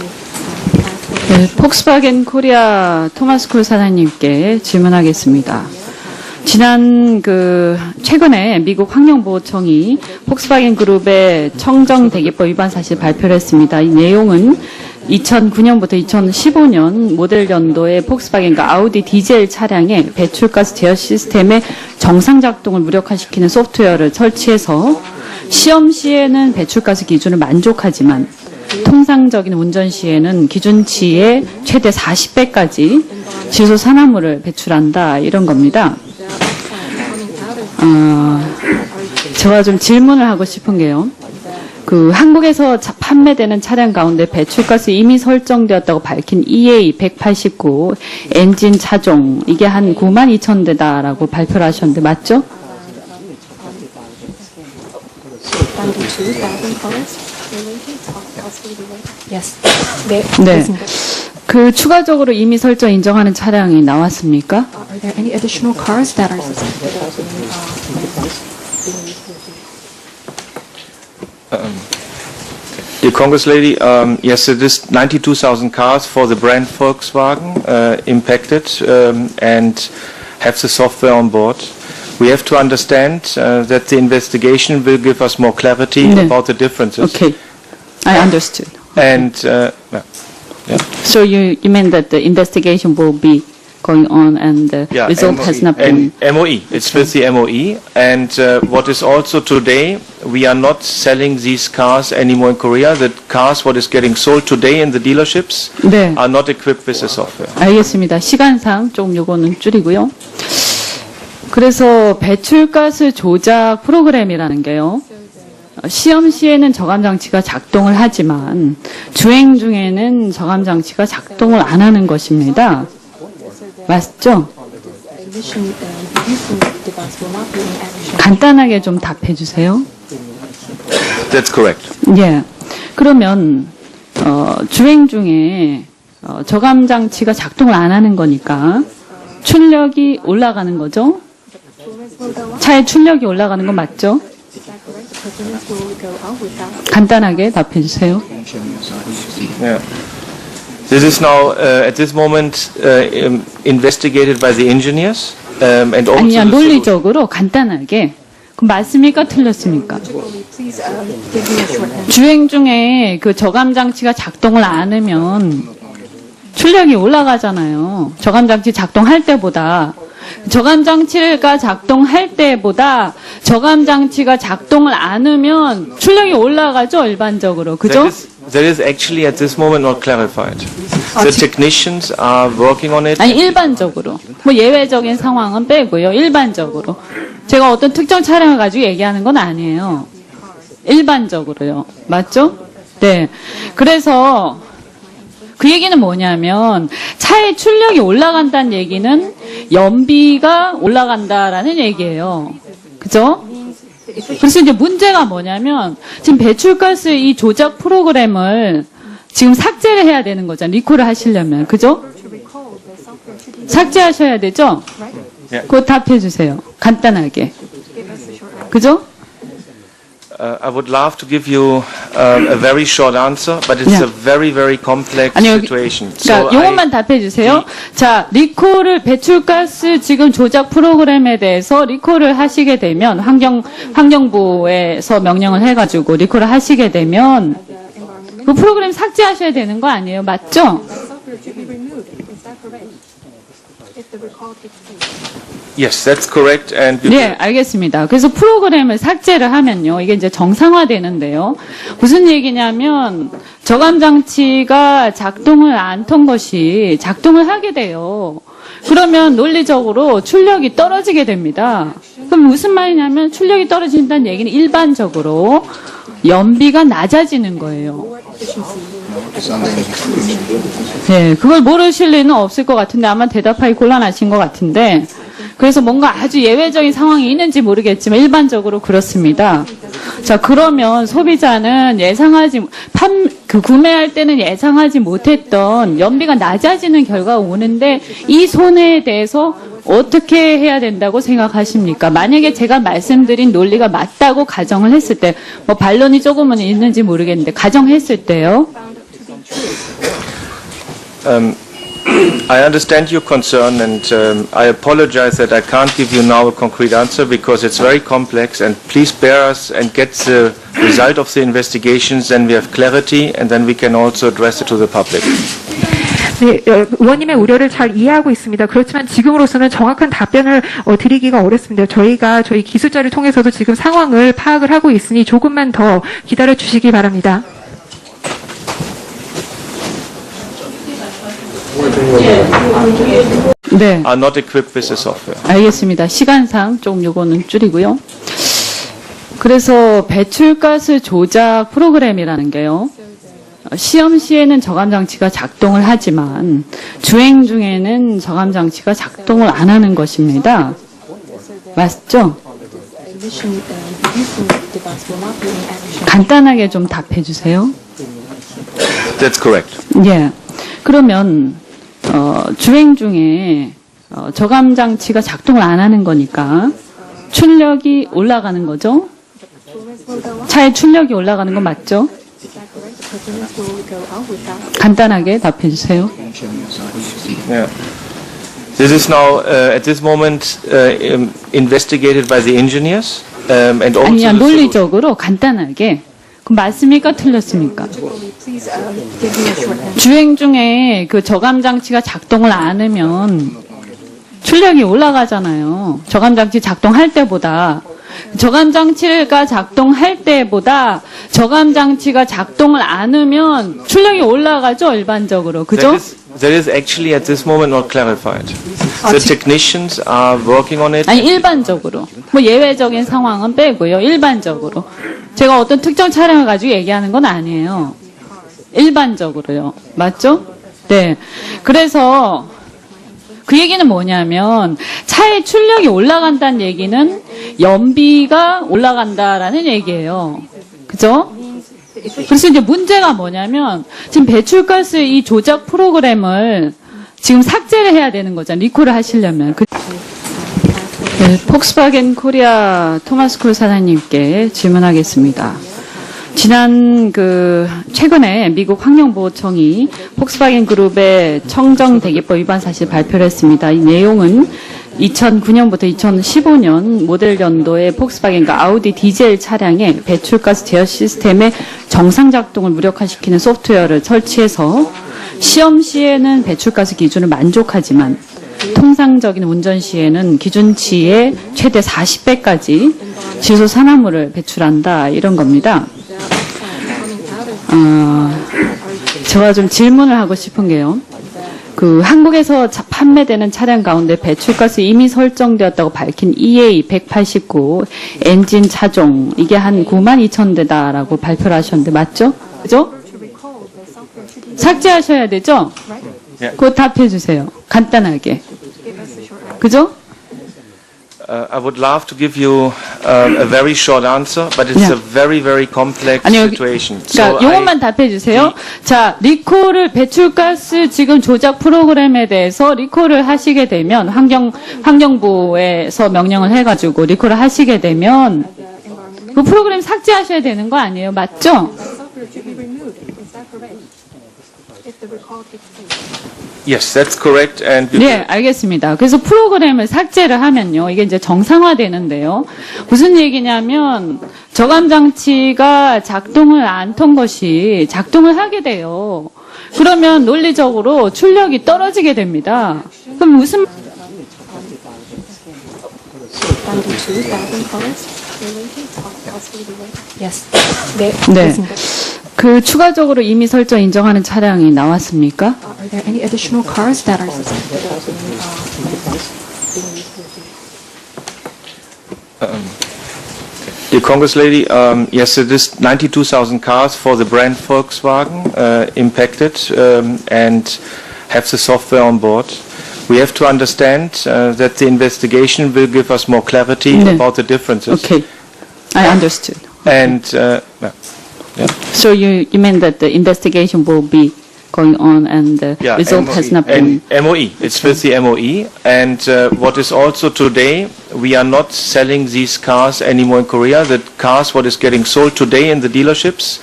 네, 폭스바겐 코리아 토마스 콜 사장님께 질문하겠습니다. 지난 그 최근에 미국 환경보호청이 폭스바겐 그룹의 청정 대기법 위반 사실 발표를 했습니다. 이 내용은 2009년부터 2015년 모델 연도의 폭스바겐과 아우디 디젤 차량의 배출가스 제어 시스템의 정상 작동을 무력화시키는 소프트웨어를 설치해서 시험 시에는 배출가스 기준을 만족하지만 통상적인 운전 시에는 기준치의 최대 40배까지 질소 산화물을 배출한다 이런 겁니다. 어, 제가 좀 질문을 하고 싶은 게요. 그 한국에서 자- 판매되는 차량 가운데 배출가스 이미 설정되었다고 밝힌 EA 189 엔진 차종 이게 한 9만 2천 대다라고 발표를 하셨는데 맞죠? 92,000 cars. Yes. 네. 네. 그 추가적으로 이미 설정 인정하는 차량이 나왔습니까? Are there any additional cars that are Dear Congress lady, um, yes, it is 92,000 cars for the brand Volkswagen uh, impacted um, and have the software on board. We have to understand uh, that the investigation will give us more clarity Yeah. about the differences. Okay, I understood. And uh, yeah. So you, you mean that the investigation will be going on and the Yeah, result has MOE. not been... And MOE, it's with the MOE. And uh, what is also today, we are not selling these cars anymore in Korea. The cars, what is getting sold today in the dealerships, 네. are not equipped with the software. 알겠습니다. 시간상 조금 요거는 줄이고요. 그래서 배출가스 조작 프로그램이라는 게요. 어, 시험 시에는 저감 장치가 작동을 하지만 주행 중에는 저감 장치가 작동을 안 하는 것입니다. 맞죠? 간단하게 좀 답해 주세요. That's correct. 예. 그러면 어, 주행 중에 어, 저감 장치가 작동을 안 하는 거니까 출력이 올라가는 거죠? 차의 출력이 올라가는 거 맞죠? 간단하게 답해 주세요. Yeah. This is now, uh, at this moment, uh, um, investigated by the engineers. Um, and also 아니야 the 논리적으로 간단하게 그럼 맞습니까 틀렸습니까? Uh. 주행 중에 그 저감 장치가 작동을 안 하면 출력이 올라가잖아요. 저감 장치 작동할 때보다 저감 장치가 작동할 때보다 저감 장치가 작동을 안 하면 출력이 올라가죠 일반적으로 그죠? That is, that is actually at this moment not clarified. The technicians are working on it. 아니 일반적으로 뭐 예외적인 상황은 빼고요 일반적으로 제가 어떤 특정 차량을 가지고 얘기하는 건 아니에요 일반적으로요 맞죠? 네 그래서 그 얘기는 뭐냐면 차의 출력이 올라간다는 얘기는 연비가 올라간다라는 얘기예요 그죠? 그래서 이제 문제가 뭐냐면 지금 배출가스 이 조작 프로그램을 지금 삭제를 해야 되는 거잖아요. 리콜을 하시려면. 그죠? 삭제하셔야 되죠? 예. 그거 답해 주세요. 간단하게. 그죠? Uh, I would love to give you um, a very short answer, but it's a very, very complex situation. 그러니까 요것만 답해 주세요. 자, 리콜을 배출가스 지금 조작 프로그램에 대해서 리콜을 하시게 되면 환경 환경부에서 명령을 해 가지고 리콜을 하시게 되면 그 프로그램 삭제하셔야 되는 거 아니에요. 맞죠? Software to be removed. Is that correct? If the recall takes place. yes, that's correct. And you 네, 알겠습니다. 그래서 프로그램을 삭제를 하면요. 이게 이제 정상화되는데요. 무슨 얘기냐면 저감 장치가 작동을 안 턴 것이 작동을 하게 돼요. 그러면 논리적으로 출력이 떨어지게 됩니다. 그럼 무슨 말이냐면 출력이 떨어진다는 얘기는 일반적으로 연비가 낮아지는 거예요. 네, 그걸 모르실 리는 없을 것 같은데 아마 대답하기 곤란하신 것 같은데 그래서 뭔가 아주 예외적인 상황이 있는지 모르겠지만 일반적으로 그렇습니다. 자, 그러면 소비자는 예상하지 판 그 구매할 때는 예상하지 못했던 연비가 낮아지는 결과가 오는데 이 손해에 대해서 어떻게 해야 된다고 생각하십니까? 만약에 제가 말씀드린 논리가 맞다고 가정을 했을 때, 뭐 반론이 조금은 있는지 모르겠는데, 가정했을 때요. I understand your concern, and um, I apologize that I can't give you now a concrete answer because it's very complex. And please bear us and get the result of the investigations, then we have clarity, and then we can also address it to the public. 네, 어, 의원님의 우려를 잘 이해하고 있습니다. 그렇지만 지금으로서는 정확한 답변을 어, 드리기가 어렵습니다. 저희가 저희 기술자를 통해서도 지금 상황을 파악을 하고 있으니 조금만 더 기다려 주시기 바랍니다. 네. Are not equipped with the software. 알겠습니다. 시간상 좀 요거는 줄이고요. 그래서 배출가스 조작 프로그램이라는 게요. 어, 시험 시에는 저감 장치가 작동을 하지만 주행 중에는 저감 장치가 작동을 안 하는 것입니다. 맞죠? 간단하게 좀 답해 주세요. That's correct. 예. 그러면 어, 주행 중에 어, 저감 장치가 작동을 안 하는 거니까 출력이 올라가는 거죠? 차의 출력이 올라가는 건 맞죠? 간단하게 답해 주세요. Yeah. This is now, uh, at this moment, uh, um, investigated by the engineers, um, and also 아니야 논리적으로 간단하게 맞습니까 틀렸습니까? Short answer. 주행 중에 그 저감 장치가 작동을 안 하면 출력이 올라가잖아요. 저감 장치 작동할 때보다 저감 장치가 작동할 때보다 저감 장치가 작동을 안 하면 출력이 올라가죠 일반적으로 그죠? That is, actually at this moment not clarified. Ah, The technicians are working on it. 아니 일반적으로 뭐 예외적인 상황은 빼고요 일반적으로 제가 어떤 특정 차량을 가지고 얘기하는 건 아니에요 일반적으로요 맞죠? 네 그래서 그 얘기는 뭐냐면 차의 출력이 올라간다는 얘기는 연비가 올라간다라는 얘기예요 그죠? 그래서 이제 문제가 뭐냐면 지금 배출가스 이 조작 프로그램을 지금 삭제를 해야 되는 거잖아요. 리콜을 하시려면. 그- 네, 폭스바겐 코리아 토마스 콜 사장님께 질문하겠습니다. 지난 그 최근에 미국 환경보호청이 폭스바겐 그룹의 청정 대기법 위반 사실 발표를 했습니다. 이 내용은 2009년부터 2015년 모델 연도의 폭스바겐과 아우디 디젤 차량의 배출가스 제어 시스템의 정상 작동을 무력화시키는 소프트웨어를 설치해서 시험 시에는 배출가스 기준을 만족하지만 통상적인 운전 시에는 기준치의 최대 40배까지 질소 산화물을 배출한다 이런 겁니다. 어, 제가 좀 질문을 하고 싶은 게요. 그 한국에서 자- 판매되는 차량 가운데 배출가스 이미 설정되었다고 밝힌 EA 189 엔진 차종 이게 한 9만 2천 대다라고 발표를 하셨는데 맞죠? 그죠? 삭제하셔야 되죠? right. 그거 답해 주세요. 간단하게. Give us a short answer. 그죠? Uh, I would love to give you um, a very short answer, but it's Yeah. a very, very complex 아니 여기 situation. 그러니까 I- 요것만 답해 주세요. 자, 리콜을 배출가스 지금 조작 프로그램에 대해서 리콜을 하시게 되면 환경 환경부에서 명령을 해 가지고 리콜을 하시게 되면 그 프로그램 삭제하셔야 되는 거 아니에요? 맞죠? The software should be removed. Is that correct? If the recall takes place. yes, that's correct. And you 네, 알겠습니다. 그래서 프로그램을 삭제를 하면요. 이게 이제 정상화되는데요. 무슨 얘기냐면 저감 장치가 작동을 안 턴 것이 작동을 하게 돼요. 그러면 논리적으로 출력이 떨어지게 됩니다. 그럼 무슨 Down to 2,000 cars related, possibly related. Yes. 네, 네. 알겠습니다. 그 추가적으로 이미 설정 인정하는 차량이 나왔습니까? Uh, Are there any additional cars that are suspected of being, uh, Dear Congress lady, um, yes, it is 92,000 cars for the brand Volkswagen uh, impacted um, and have the software on board. We have to understand uh, that the investigation will give us more clarity 네. about the differences. Okay. I understood. And uh, yeah. So you, you mean that the investigation will be going on and the Yeah, result has not been... And MOE, it's with the MOE. And uh, what is also today, we are not selling these cars anymore in Korea. The cars, what is getting sold today in the dealerships,